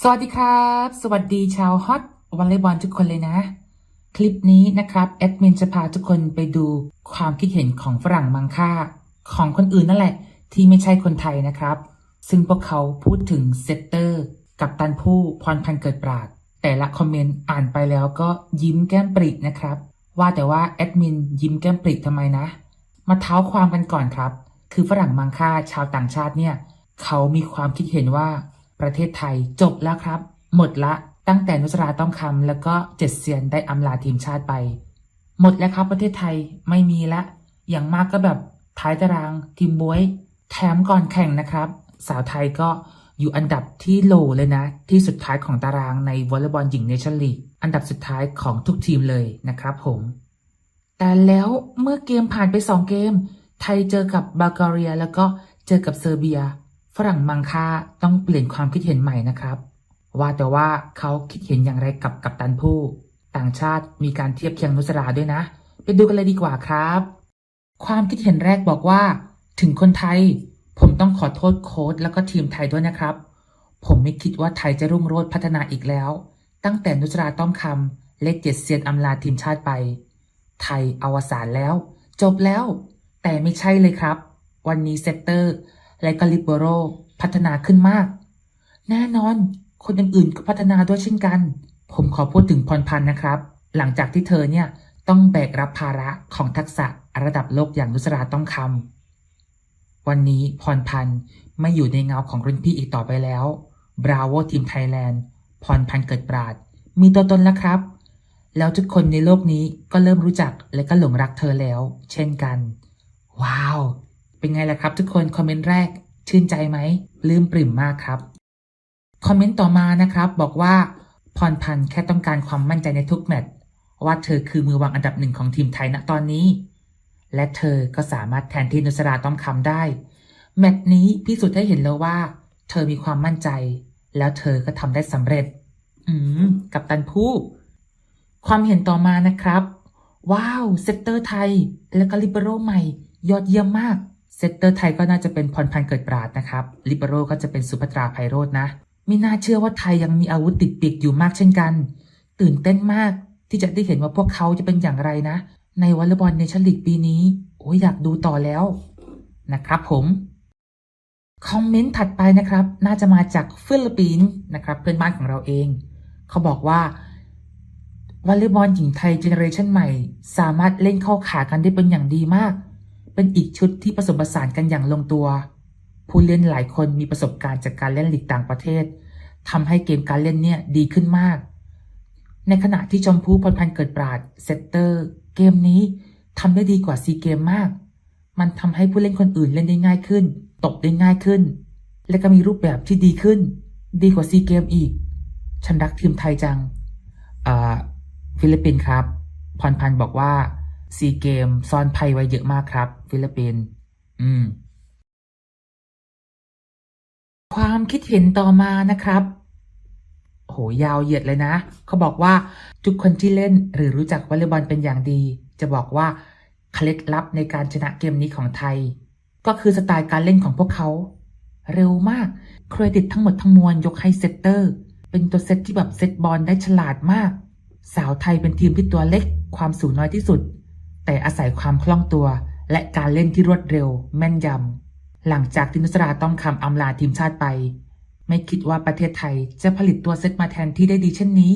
สวัสดีครับ สวัสดีชาวฮอตวอลเลย์บอลทุกคนเลยนะ คลิปนี้นะครับแอดมินจะพาทุกคนไปดูความคิดเห็นของฝรั่งมังค่า ของคนอื่นนั่นแหละ ที่ไม่ใช่คนไทยนะครับ ซึ่งพวกเขาพูดถึงเซตเตอร์กับตันผู้พรพันเกิดปราด แต่ละคอมเมนต์อ่านไปแล้วก็ยิ้มแก้มปรินะครับ ว่าแต่ว่าแอดมินยิ้มแก้มปริทำไมนะ มาเท้าความกันก่อนครับ คือฝรั่งมังค่าชาวต่างชาติเนี่ยเขามีความคิดเห็นว่า ประเทศไทยจบแล้วครับ หมดละตั้งแต่นุสราต้อมคำแล้วก็เจ็ดเซียนได้อำลาทีมชาติไป หมดแล้วครับประเทศไทยไม่มีละ อย่างมากก็แบบท้ายตารางทีมบวย แถมก่อนแข่งนะครับ สาวไทยก็อยู่อันดับที่โลเลยนะ ที่สุดท้ายของตารางในวอลเลย์บอลหญิงเนชั่นลีกอันดับสุดท้ายของทุกทีมเลยนะครับผม แต่แล้วเมื่อเกมผ่านไป 2 เกม ไทยเจอกับบัลแกเรีย แล้วก็เจอกับเซอร์เบีย ฝรั่งมังค่าต้องเปลี่ยนความคิดเห็นใหม่นะครับ ว่าแต่ว่าเขาคิดเห็นอย่างไรกับกัปตันผู้ ต่างชาติมีการเทียบเคียงนุสราด้วยนะ ไปดูกันเลยดีกว่าครับ ความคิดเห็นแรกบอกว่า ถึงคนไทย ผมต้องขอโทษโค้ชแล้วก็ทีมไทยด้วยนะครับ ผมไม่คิดว่าไทยจะรุ่งโรจน์พัฒนาอีกแล้ว ตั้งแต่นุสราต้อมคำเลขเจ็ดเซียนอำลาทีมชาติไป ไทยอวสานแล้ว จบแล้ว แต่ไม่ใช่เลยครับ วันนี้เซตเตอร์ และก็ลิเบโรพัฒนาขึ้นมาก แน่นอนคนอื่นๆก็พัฒนาด้วยเช่นกัน ผมขอพูดถึงพรพันธ์นะครับ หลังจากที่เธอเนี่ยต้องแบกรับภาระของทักษะระดับโลกอย่างนุสราต้องคำวันนี้พรพันธ์ไม่อยู่ในเงาของรุ่นพี่อีกต่อไปแล้วบราโวทีมไทยแลนด์พรพันธ์เกิดปราด มีตัวตนแล้วครับ แล้วทุกคนในโลกนี้ก็เริ่มรู้จักและก็หลงรักเธอแล้ว เช่นกัน ว้าว เป็นไงล่ะครับ ทุกคนคอมเมนต์แรกชื่นใจไหมลืมปริ่มมากครับคอมเมนต์ต่อมานะครับ บอกว่าพรพันธ์แค่ต้องการความมั่นใจในทุกแมตช์ว่าเธอคือมือวางอันดับหนึ่งของทีมไทยณตอนนี้ และเธอก็สามารถแทนที่นุสราต้อมคำได้ แมตช์นี้พิสูจน์ให้เห็นแล้วว่า เธอมีความมั่นใจ แล้วเธอก็ทำได้สำเร็จ อืม กับตันผู้ ความเห็นต่อมานะครับ ว้าว เซตเตอร์ไทย แล้วก็ลิเบโรใหม่ ยอดเยี่ยมมาก เซตเตอร์ไทยก็น่าจะเป็นพรพันธ์เกิดปราดนะครับลิเบโรก็จะเป็นสุภัตราไพโรจน์นะไม่น่าเชื่อว่าไทยยังมีอาวุธติดปีกอยู่มากเช่นกัน ตื่นเต้นมากที่จะได้เห็นว่าพวกเขาจะเป็นอย่างไรนะ ในวอลเลย์บอลในชั้นลีกปีนี้ โอ้ยอยากดูต่อแล้วนะครับผมคอมเมนต์ถัดไปนะครับ น่าจะมาจากฟิลิปปินส์นะครับ เพื่อนบ้านของเราเอง เขาบอกว่าวอลเลย์บอลหญิงไทยเจเนอเรชันใหม่ สามารถเล่นเข้าขากันได้เป็นอย่างดีมาก เป็นอีกชุดที่ผสมผสานกันอย่างลงตัว ผู้เล่นหลายคนมีประสบการณ์จากการเล่นลีกต่างประเทศทำให้เกมการเล่นเนี่ยดีขึ้นมาก ในขณะที่ชมพู่พลพันธ์เกิดปราดเซตเตอร์ เกมนี้ทำได้ดีกว่าซีเกมมาก มันทำให้ผู้เล่นคนอื่นเล่นได้ง่ายขึ้นตกได้ง่ายขึ้น และก็มีรูปแบบที่ดีขึ้น ดีกว่าซีเกมอีก ฉันรักทีมไทยจังอ่าฟิลิปปินส์ครับ พรพันธ์บอกว่า ซีเกมซ่อนภัยไว้เยอะมากครับ ฟิลิปปินส์อืม ความคิดเห็นต่อมานะครับ โหยาวเหยียดเลยนะ เขาบอกว่าทุกคนที่เล่นหรือรู้จักวอลเลย์บอลเป็นอย่างดี จะบอกว่าเคล็ดลับในการชนะเกมนี้ของไทย ก็คือสไตล์การเล่นของพวกเขา เร็วมากเครดิตทั้งหมดทั้งมวลยกให้เซตเตอร์ เป็นตัวเซตที่แบบเซตบอลได้ฉลาดมาก สาวไทยเป็นทีมที่ตัวเล็กความสูงน้อยที่สุด แต่อาศัยความคล่องตัว และการเล่นที่รวดเร็ว แม่นยำ หลังจากที่นุสราต้องคำอำลาทีมชาติไป ไม่คิดว่าประเทศไทยจะผลิตตัวเซตมาแทนที่ได้ดีเช่นนี้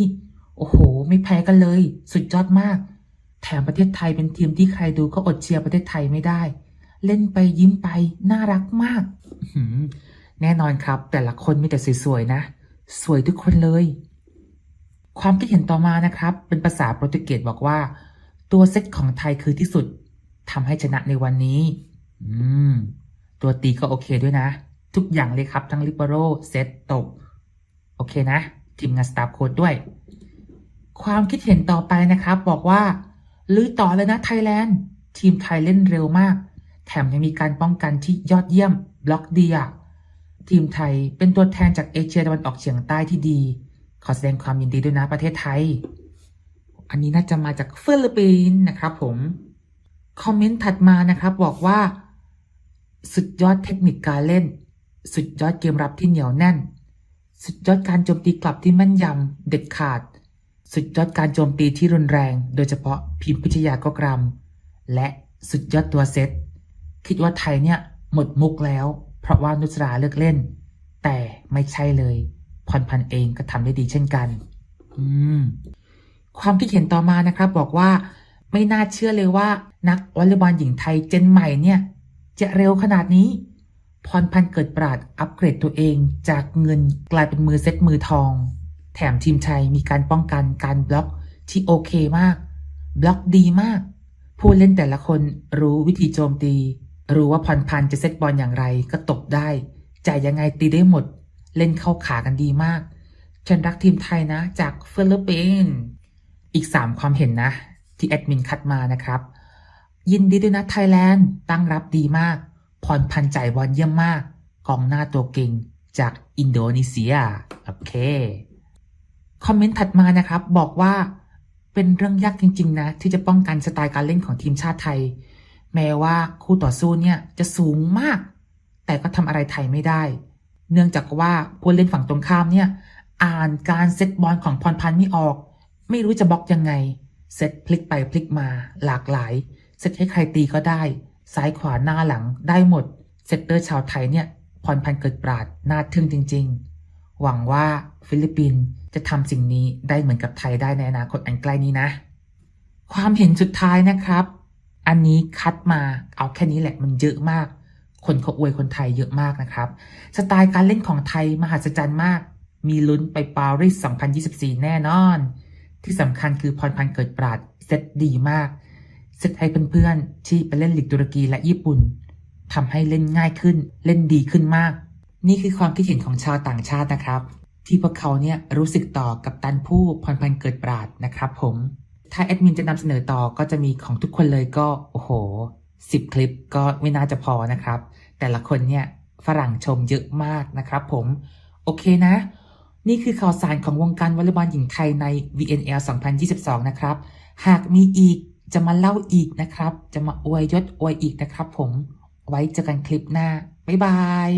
โอ้โห ไม่แพ้กันเลย สุดยอดมาก แถมประเทศไทยเป็นทีมที่ใครดูก็อดเชียร์ประเทศไทยไม่ได้ เล่นไปยิ้มไป น่ารักมากแน่นอนครับ แต่ละคนมีแต่สวยๆนะ สวยทุกคนเลย ความคิดเห็นต่อมานะครับ เป็นภาษาโปรตุเกสบอกว่า ตัวเซตของไทยคือที่สุดทำให้ชนะในวันนี้ อืม ตัวตีก็โอเคด้วยนะ ทุกอย่างเลยครับทั้งลิเบโรเซตตบโอเคนะ ทีมงานสตาฟโค้ดด้วย ความคิดเห็นต่อไปนะครับ บอกว่าลุยต่อเลยนะไทยแลนด์ ทีมไทยเล่นเร็วมาก แถมยังมีการป้องกันที่ยอดเยี่ยม บล็อกดีอะทีมไทยเป็นตัวแทนจากเอเชียตะวันออกเฉียงใต้ที่ดี ขอแสดงความยินดีด้วยนะประเทศไทย อันนี้น่าจะมาจากฟิลิปปินส์นะครับผม คอมเมนต์ถัดมานะครับบอกว่า สุดยอดเทคนิคการเล่น สุดยอดเกมรับที่เหนียวแน่น สุดยอดการโจมตีกลับที่แม่นยำเด็ดขาด สุดยอดการโจมตีที่รุนแรง โดยเฉพาะพิมพ์พิชยากกรำและสุดยอดตัวเซตคิดว่าไทยเนี่ยหมดมุกแล้ว เพราะว่านุสราเลิกเล่น แต่ไม่ใช่เลยพรพันเองก็ทำได้ดีเช่นกัน อืม ความคิดเห็นต่อมานะครับบอกว่าไม่น่าเชื่อเลยว่า นักวอลเลย์บอลหญิงไทยเจนใหม่เนี่ย จะเร็วขนาดนี้ พรพันธ์เกิดปราดอัปเกรดตัวเองจากเงินกลายเป็นมือเซ็ตมือทอง แถมทีมชัยมีการป้องกันการบล็อกที่โอเคมาก บล็อกดีมาก ผู้เล่นแต่ละคนรู้วิธีโจมตี รู้ว่าพรพันธ์จะเซตบอลอย่างไรก็ตบได้จ่ายยังไงตีได้หมด เล่นเข้าขากันดีมากฉันรักทีมไทยนะจากฟิลิปปินส์ อีก 3 ความเห็นนะ ที่แอดมินคัดมานะครับ ยินดีด้วยนะไทยแลนด์ตั้งรับดีมาก พรพันจ่ายบอลเยี่ยมมาก กองหน้าตัวเก่งจากอินโดนีเซีย โอเค คอมเมนต์ถัดมานะครับ บอกว่าเป็นเรื่องยากจริง ๆ นะ ที่จะป้องกันสไตล์การเล่นของทีมชาติไทย แม้ว่าคู่ต่อสู้เนี่ยจะสูงมาก แต่ก็ทำอะไรไทยไม่ได้ เนื่องจากว่าผู้เล่นฝั่งตรงข้ามเนี่ย อ่านการเซตบอลของพรพันธ์ไม่ออก ไม่รู้จะบล็อกยังไง เซตพลิกไปพลิกมาหลากหลาย เซตให้ใครตีก็ได้ ซ้ายขวาหน้าหลังได้หมด เซตเตอร์ชาวไทยเนี่ยพรพันเกิดปราดน่าทึ่งจริง ๆ หวังว่าฟิลิปปินส์จะทำสิ่งนี้ได้เหมือนกับไทยได้ในอนาคตอันใกล้นี้นะ ความเห็นสุดท้ายนะครับ อันนี้คัดมาเอาแค่นี้แหละมันเยอะมาก คนเขาอวยคนไทยเยอะมากนะครับ สไตล์การเล่นของไทยมหัศจรรย์มาก มีลุ้นไปปารีส 2024 แน่นอน ที่สำคัญคือพรพันธ์เกิดปราดเซตดีมาก เซตให้เพื่อนๆที่ไปเล่นลีกตุรกีและญี่ปุ่นทำให้เล่นง่ายขึ้น เล่นดีขึ้นมาก นี่คือความคิดเห็นของชาวต่างชาตินะครับ ที่พวกเขาเนี่ยรู้สึกต่อกับตันผู้พรพันธ์เกิดปราดนะครับผมถ้าแอดมินจะนำเสนอต่อก็จะมีของทุกคนเลยก็โอ้โห10คลิปก็ไม่น่าจะพอนะครับ แต่ละคนเนี่ยฝรั่งชมเยอะมากนะครับผม โอเคนะ นี่คือข่าวสารของวงการวอลเลย์บอลหญิงไทยใน VNL 2022 นะครับ หากมีอีกจะมาเล่าอีกนะครับ จะมาอวยยศอวยอีกนะครับผม ไว้เจอกันคลิปหน้า บ๊ายบาย